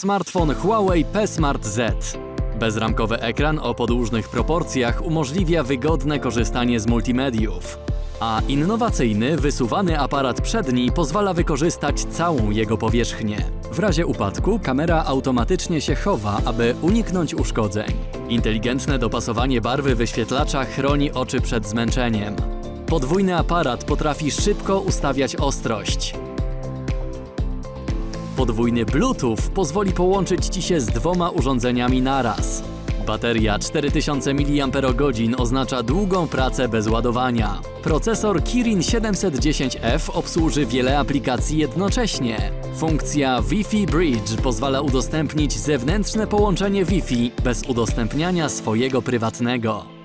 Smartfon Huawei P Smart Z. Bezramkowy ekran o podłużnych proporcjach umożliwia wygodne korzystanie z multimediów. A innowacyjny, wysuwany aparat przedni pozwala wykorzystać całą jego powierzchnię. W razie upadku kamera automatycznie się chowa, aby uniknąć uszkodzeń. Inteligentne dopasowanie barwy wyświetlacza chroni oczy przed zmęczeniem. Podwójny aparat potrafi szybko ustawiać ostrość. Podwójny Bluetooth pozwoli połączyć Ci się z dwoma urządzeniami naraz. Bateria 4000 mAh oznacza długą pracę bez ładowania. Procesor Kirin 710F obsłuży wiele aplikacji jednocześnie. Funkcja Wi-Fi Bridge pozwala udostępnić zewnętrzne połączenie Wi-Fi bez udostępniania swojego prywatnego.